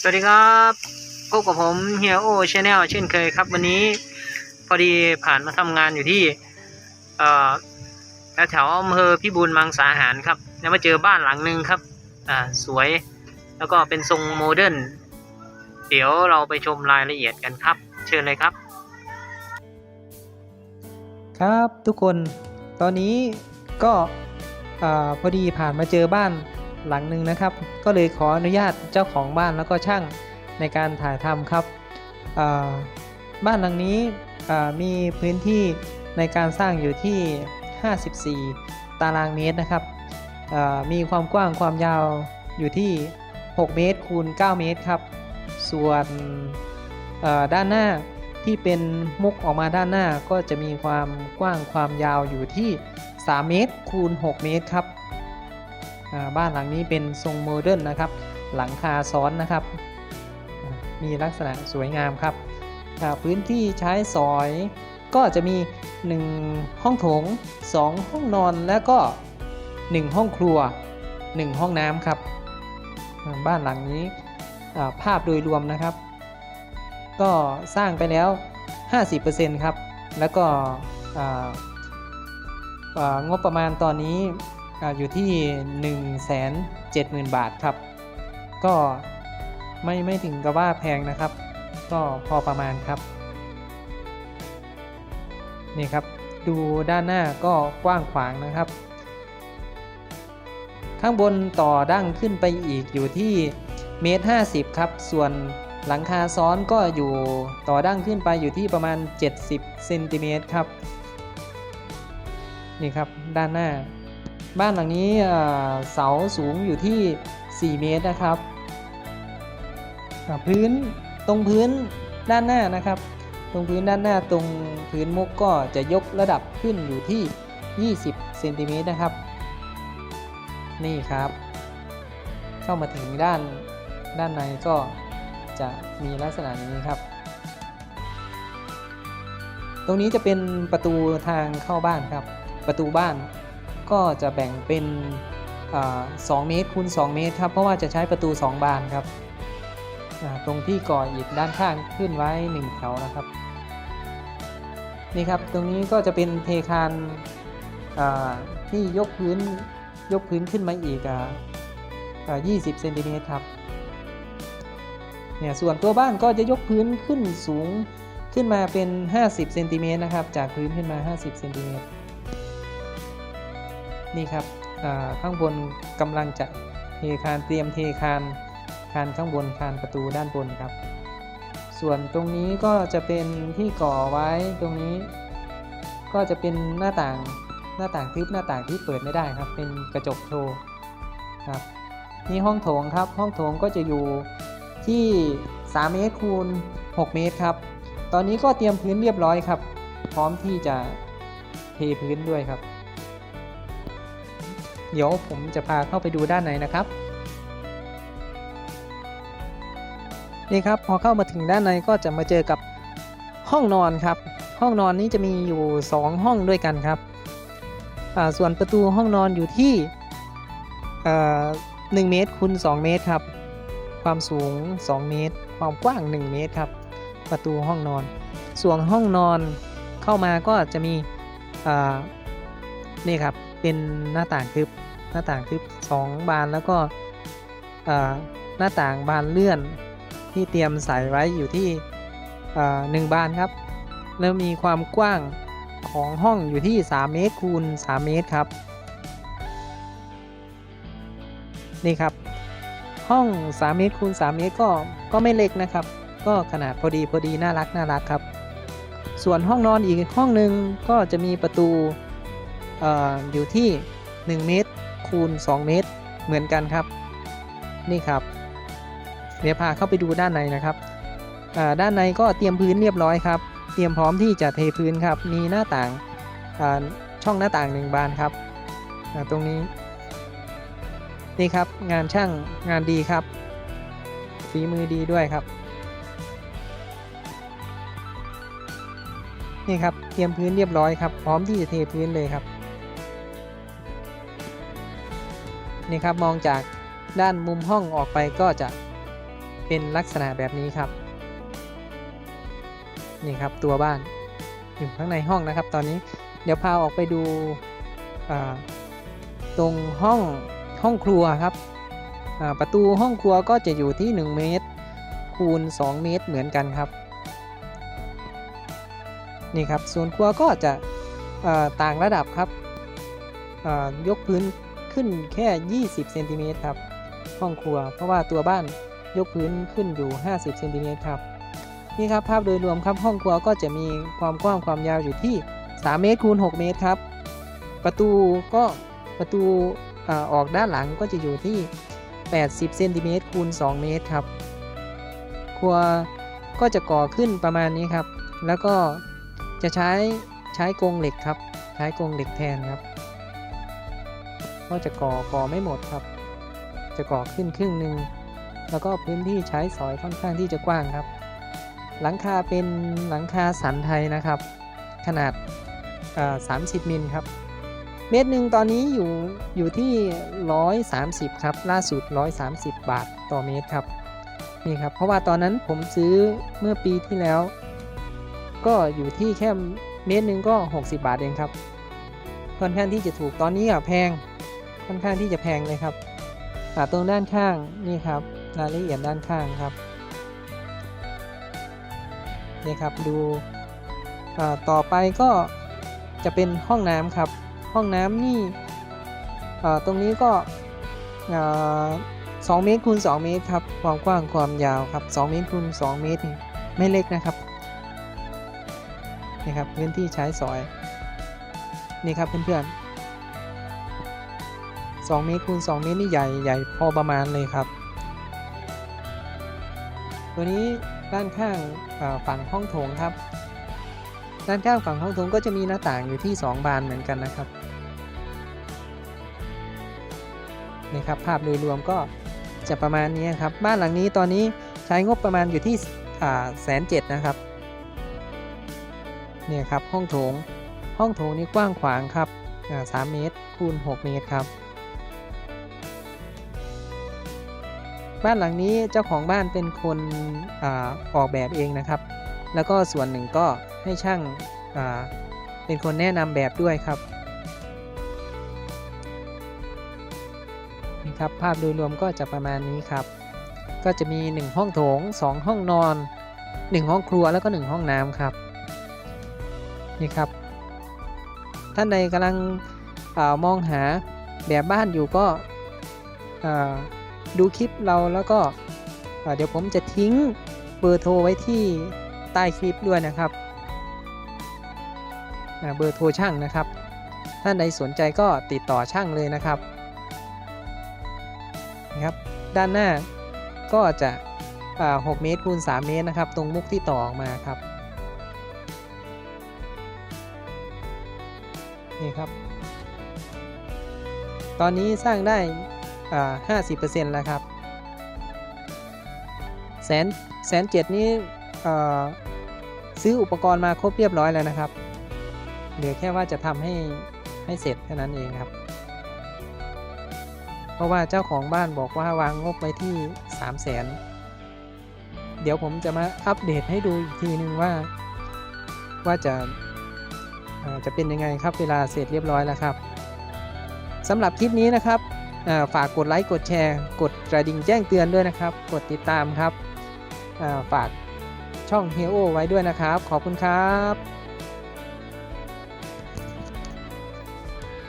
สวัสดีครับพบกับผมเฮียโอชาแนลเช่นเคยครับ วันนี้พอดีผ่านมาทำงานอยู่ที่เอ่อแถวอำเภอพิบูลมังสาหารครับ แล้วมาเจอบ้านหลังหนึ่งครับ อ่าสวย แล้วก็เป็นทรงโมเดิร์นเดี๋ยวเราไปชมรายละเอียดกันครับ เชิญเลยครับ ครับทุกคนตอนนี้ก็อาพอดีผ่านมาเจอบ้าน หลังหนึ่งนะครับ ก็เลยขออนุญาตเจ้าของบ้านแล้วก็ช่างในการถ่ายทำครับบ้านหลังนี้มีพื้นที่ในการสร้างอยู่ที่ 54 ตารางเมตรนะครับมีความกว้างความยาวอยู่ที่ 6 เมตรคูณ 9 เมตรครับ ส่วนด้านหน้าที่เป็นมุกออกมาด้านหน้าก็จะมีความกว้างความยาวอยู่ที่ 3 เมตรคูณ 6 เมตรครับ บ้านหลังนี้เป็นทรงโมเดิร์นนะครับ หลังคาซ้อนนะครับ มีลักษณะสวยงามครับ พื้นที่ใช้สอยก็จะมี 1 ห้องโถง 2 ห้องนอนและก็ 1 ห้องครัว 1 ห้องน้ำครับ บ้านหลังนี้ภาพโดยรวมนะครับ ก็สร้างไปแล้ว 50%ครับ แล้วก็งบประมาณตอนนี้ อยู่ที่ 170,000 บาทครับ ก็ไม่ไม่ถึงกับว่าแพงนะครับ ก็พอประมาณครับ นี่ครับ ดูด้านหน้าก็กว้างขวางนะครับ ข้างบนต่อดั้งขึ้นไปอีกอยู่ที่เมตร50ครับ ส่วนหลังคาซ้อนก็อยู่ต่อดั้งขึ้นไปอยู่ที่ประมาณ 70เซนติเมตรครับ นี่ครับด้านหน้า บ้านหลังนี้เสาสูงอยู่ที่ 4 เมตรนะครับ พื้นตรงพื้นด้านหน้านะครับ ตรงพื้นด้านหน้าตรงพื้นมุกก็จะยกระดับขึ้นอยู่ที่ 20เซนติเมตรนะครับ นี่ครับ เข้ามาถึงด้านด้านในก็จะมีลักษณะนี้ครับ ตรงนี้จะเป็นประตูทางเข้าบ้านครับ ประตูบ้าน ก็จะแบ่งเป็น2เมตรคูณ2เมตรครับเพราะว่าจะใช้ประตู 2 บานครับตรงที่ก่ออิฐด้านข้างขึ้นไว้1แถวนะครับนี่ครับตรงนี้ก็จะเป็นเทคานาที่ยกพื้นยกพื้นขึ้นมาอีกอ20เซนติเมตรครับเนี่ยส่วนตัวบ้านก็จะยกพื้นขึ้นสูงขึ้นมาเป็น 50เซนติเมตรนะครับ จากพื้นขึ้นมา 50เซนติเมตร นี่ครับข้างบนกำลังจะเทคานเตรียมเทคานคานข้างบนคานประตูด้านบนครับ ส่วนตรงนี้ก็จะเป็นที่ก่อไว้ตรงนี้ ก็จะเป็นหน้าต่างหน้าต่างทึบหน้าต่างที่เปิดไม่ได้ครับ เป็นกระจกโชว์ครับนี่ห้องโถงครับ ห้องโถงก็จะอยู่ที่ 3 เมตรคูณ 6 เมตรครับ ตอนนี้ก็เตรียมพื้นเรียบร้อยครับ พร้อมที่จะเทพื้นด้วยครับ เดี๋ยวผมจะพาเข้าไปดูด้านในนะครับ นี่ครับพอเข้ามาถึงด้านในก็จะมาเจอกับห้องนอนครับ ห้องนอนนี้จะมีอยู่ 2 ห้องด้วยกันครับส่วนประตูห้องนอนอยู่ที่อ่า1เมตรคูณ2เมตรครับ ความสูง 2 เมตร ความกว้าง 1 เมตรครับ ประตูห้องนอน ส่วนห้องนอนเข้ามาก็จะมีนี่ครับ เป็นหน้าต่างทึบหน้าต่างทึบ2บานแล้วก็หน้าต่างบานเลื่อนที่เตรียมใส่ไว้อยู่ที่หนึ่งบานครับแล้วมีความกว้างของห้องอยู่ที่ 3 เมตรคูณ 3 เมตรครับ นี่ครับ ห้อง 3 เมตรคูณ 3 เมตรก็ก็ไม่เล็กนะครับ ก็ขนาดพอดีพอดีน่ารักน่ารักครับ ส่วนห้องนอนอีกห้องหนึ่งก็จะมีประตู ออยู่ที่ 1 เมตรคูณ 2 เมตร เหมือนกันครับ นี่ครับ เดี๋ยวพาเข้าไปดูด้านในนะครับด้านในก็เตรียมพื้นเรียบร้อยครับ เตรียมพร้อมที่จะเทพื้นครับ มีหน้าต่างาช่องหน้าต่างหนึ่งบานครับตรงนี้ นี่ครับงานช่างงานดีครับ ฝีมือดีด้วยครับ นี่ครับเตรียมพื้นเรียบร้อยครับ พร้อมที่จะเทพื้นเลยครับ นี่ครับมองจากด้านมุมห้องออกไปก็จะเป็นลักษณะแบบนี้ครับ นี่ครับตัวบ้านอยู่ข้างในห้องนะครับ ตอนนี้เดี๋ยวพาออกไปดูตรงห้องห้องครัวครับประตูห้องครัวก็จะอยู่ที่ 1 เมตร คูณ 2 เมตรเหมือนกันครับ นี่ครับส่วนครัวก็จะต่างระดับครับยกพื้น ขึ้นแค่ 20เซนติเมตรครับห้องครัว เพราะว่าตัวบ้านยกพื้นขึ้นอยู่ 50เซนติเมตรครับนี่ครับภาพโดยรวมครับห้องครัวก็จะมีความกว้างความยาวอยู่ที่ 3 เมตรคูณ 6 เมตรครับ ประตูก็ประตูอออกด้านหลังก็จะอยู่ที่ 80เซนติเมตรคูณ 2 เมตรครับ ครัวก็จะก่อขึ้นประมาณนี้ครับ แล้วก็จะใช้ใช้กรงเหล็กครับ ใช้กรงเหล็กแทนครับ ก็จะก่อก่อไม่หมดครับ จะก่อขึ้นครึ่งหนึ่งแล้วก็พื้นที่ใช้สอยค่อนข้างที่จะกว้างครับ หลังคาเป็นหลังคาสันไทยนะครับ ขนาดา30 มิลครับ เมตรหนึ่งตอนนี้อยู่อยู่ที่ 130 ครับ ล่าสุด 130 บาทต่อเมตรครับนี่ครับ เพราะว่าตอนนั้นผมซื้อเมื่อปีที่แล้ว ก็อยู่ที่แค่เมตรหนึ่งก็ 60 บาทเองครับค่อนข้างที่จะถูกตอนนี้อะแพง ค่อนข้างที่จะแพงเลยครับตรงด้านข้างนี่ครับรายละเอียดด้านข้างครับนี่ครับดูต่อไปก็จะเป็นห้องน้ำครับ ห้องน้ำนี่ตรงนี้ก็อ่า2เมตรคูณ2เมตรครับความกว้างความยาวครับ2เมตรคูณ2เมตรนี่ไม่เล็กนะครับนี่ครับพื้นที่ใช้สอยนี่ครับเพื่อนๆ 2 เมตรคูณ2เมตรนี่ใหญ่ใหญ่พอประมาณเลยครับ ตัวนี้ด้านข้างฝั่งห้องโถงครับ ด้านข้างฝั่งห้องโถงก็จะมีหน้าต่างอยู่ที่ 2 บานเหมือนกันนะครับนี่ครับภาพโดยรวมก็จะประมาณนี้ครับ บ้านหลังนี้ตอนนี้ใช้งบประมาณอยู่ที่แสนเจ็ดนะครับเนี่ยครับห้องโถงห้องโถงนี้กว้างขวางครับอ่า3เมตรคูณ6เมตรครับ บ้านหลังนี้เจ้าของบ้านเป็นคนอออกแบบเองนะครับ แล้วก็ส่วนหนึ่งก็ให้ช่างาเป็นคนแนะนำแบบด้วยครับนี่ครับภาพโดยรวมก็จะประมาณนี้ครับ ก็จะมี 1 ห้องโถง 2 ห้องนอน 1 ห้องครัวแล้วก็ 1 ห้องน้ำครับนี่ครับ ท่านใดกำลังอมองหาแบบบ้านอยู่ก็ ดูคลิปเราแล้วก็เดี๋ยวผมจะทิ้งเบอร์โทรไว้ที่ใต้คลิปด้วยนะครับเบอร์โทรช่างนะครับ ท่านใดสนใจก็ติดต่อช่างเลยนะครับนะครับด้านหน้าก็จะ6เมตรคูณ3เมตรนะครับ ตรงมุกที่ต่อออกมาครับนี่ครับ ตอนนี้สร้างได้ อ่า50%แล้วครับแสนแสนเจ็ดนี้เอ่อซื้ออุปกรณ์มาครบเรียบร้อยแล้วนะครับ เหลือแค่ว่าจะทำให้ให้เสร็จแค่นั้นเองครับ เพราะว่าเจ้าของบ้านบอกว่าวางงบไว้ที่3 0 0แสนเดี๋ยวผมจะมาอัปเดตให้ดูอีกทีนึงว่า ว่าจะจะเป็นยังไงครับเวลาเสร็จเรียบร้อยแล้วครับสำหรับคลิปนี้นะครับ ฝากกดไลค์กดแชร์ กดกระดิ่งแจ้งเตือนด้วยนะครับ กดติดตามครับฝากช่องเฮโอไว้ด้วยนะครับ ขอบคุณครับ